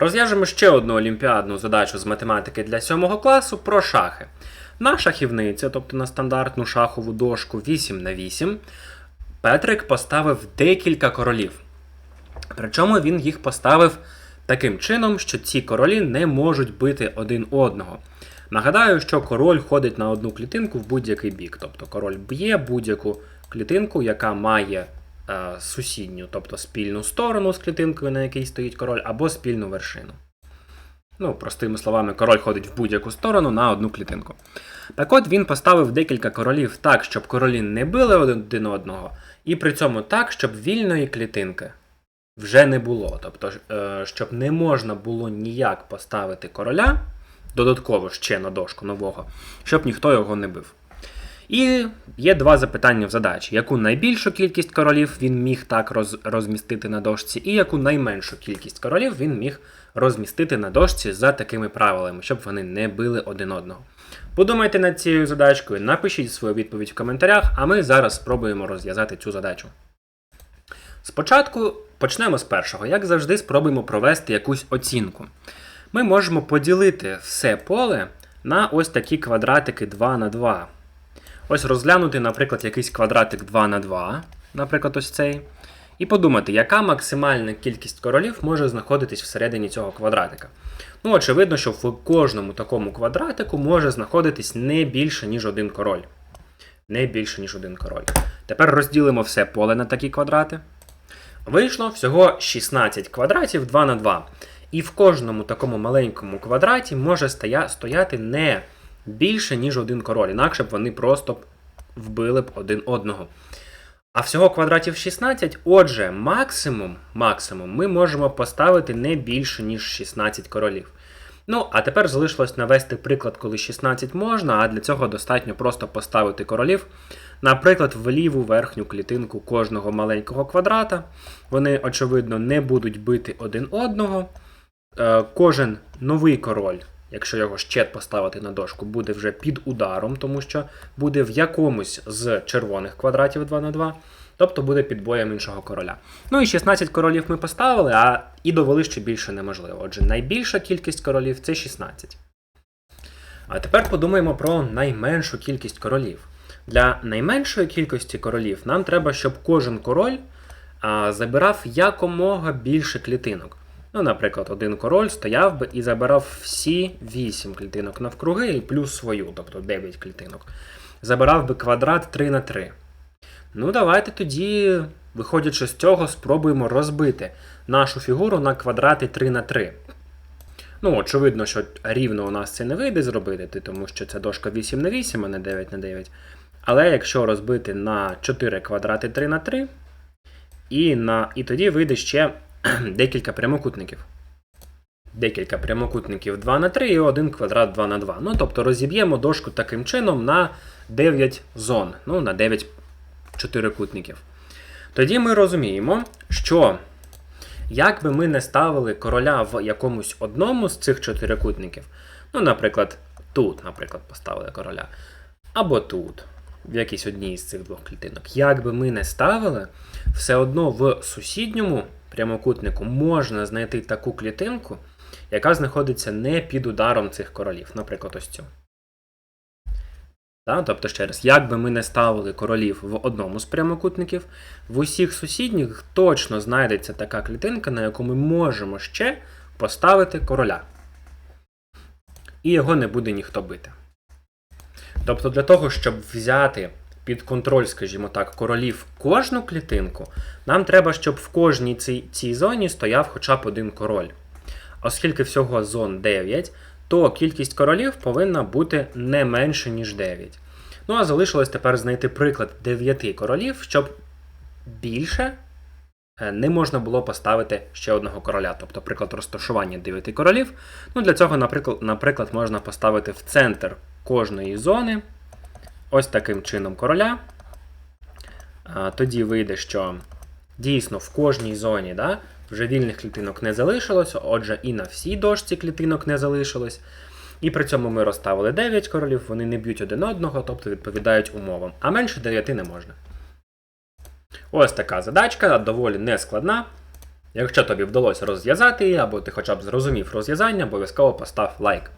Розв'яжемо ще одну олімпіадну задачу з математики для 7 класу про шахи. На шахівниці, тобто на стандартну шахову дошку 8 на 8, Петрик поставив декілька королів. Причому він їх поставив таким чином, що ці королі не можуть бити один одного. Нагадаю, що король ходить на одну клітинку в будь-який бік. Тобто король б'є будь-яку клітинку, яка має сусідню, тобто спільну сторону з клітинкою, на якій стоїть король, або спільну вершину. Ну, простими словами, король ходить в будь-яку сторону на одну клітинку. Так от він поставив декілька королів так, щоб королі не били один одного, і при цьому так, щоб вільної клітинки вже не було. Тобто, е, щоб не можна було ніяк поставити короля, додатково ще на дошку нового, щоб ніхто його не бив. І є два запитання в задачі: яку найбільшу кількість королів він міг так роз, розмістити на дошці, і яку найменшу кількість королів він міг розмістити на дошці за такими правилами, щоб вони не били один одного. Подумайте над цією задачкою, напишіть свою відповідь в коментарях, а ми зараз спробуємо розв'язати цю задачу. Спочатку почнемо з першого. Як завжди, спробуємо провести якусь оцінку. Ми можемо поділити все поле на ось такі квадратики 2 на 2. Ось розглянути, наприклад, якийсь квадратик 2 на 2, наприклад, ось цей. І подумати, яка максимальна кількість королів може знаходитись всередині цього квадратика. Ну, очевидно, що в кожному такому квадратику може знаходитись не більше, ніж один король. Не більше, ніж один король. Тепер розділимо все поле на такі квадрати. Вийшло всього 16 квадратів 2 на 2. І в кожному такому маленькому квадраті може стоя- стояти не більше, ніж один король. Інакше б вони просто вбили б один одного. А всього квадратів 16, отже, максимум, максимум ми можемо поставити не більше, ніж 16 королів. Ну, а тепер залишилось навести приклад, коли 16 можна, а для цього достатньо просто поставити королів, наприклад, в ліву верхню клітинку кожного маленького квадрата. Вони, очевидно, не будуть бити один одного. Е, Кожен новий король, якщо його ще поставити на дошку, буде вже під ударом, тому що буде в якомусь з червоних квадратів 2 на 2 тобто буде під боєм іншого короля. Ну і 16 королів ми поставили, а і довели, що більше неможливо. Отже, найбільша кількість королів це 16. А тепер подумаємо про найменшу кількість королів. Для найменшої кількості королів нам треба, щоб кожен король а, забирав якомога більше клітинок. Ну, наприклад, один король стояв би і забирав всі 8 клітинок навкруги і плюс свою, тобто 9 клітинок. Забирав би квадрат 3 на 3. Ну, давайте тоді, виходячи з цього, спробуємо розбити нашу фігуру на квадрати 3 на 3. Ну, очевидно, що рівно у нас це не вийде зробити, тому що це дошка 8 на 8, а не 9 на 9. Але якщо розбити на 4 квадрати 3 на 3, і, на, і тоді вийде ще декілька прямокутників. Декілька прямокутників 2 на 3 і один квадрат 2 на 2. Ну, тобто розіб'ємо дошку таким чином на 9 зон, ну, на 9 чотирикутників. Тоді ми розуміємо, що як би ми не ставили короля в якомусь одному з цих чотирикутників, ну, наприклад, тут, наприклад, поставили короля, або тут, в якійсь одній з цих двох клітинок, як би ми не ставили, все одно в сусідньому прямокутнику можна знайти таку клітинку, яка знаходиться не під ударом цих королів, наприклад, ось цю. Да? Тобто, ще раз, як би ми не ставили королів в одному з прямокутників, в усіх сусідніх точно знайдеться така клітинка, на яку ми можемо ще поставити короля. І його не буде ніхто бити. Тобто, для того, щоб взяти під контроль, скажімо так, королів кожну клітинку, нам треба, щоб в кожній цій, цій зоні стояв хоча б один король. Оскільки всього зон 9, то кількість королів повинна бути не менше, ніж 9. Ну, а залишилось тепер знайти приклад 9 королів, щоб більше е, не можна було поставити ще одного короля. Тобто, приклад розташування 9 королів. Ну, Для цього, наприклад, наприклад, можна поставити в центр кожної зони ось таким чином короля. Тоді вийде, що дійсно в кожній зоні да, вже вільних клітинок не залишилось, отже, і на всій дошці клітинок не залишилось. І при цьому ми розставили 9 королів, вони не б'ють один одного, тобто відповідають умовам. А менше 9 не можна. Ось така задачка, доволі нескладна. Якщо тобі вдалося розв'язати її, або ти хоча б зрозумів розв'язання, обов'язково постав лайк.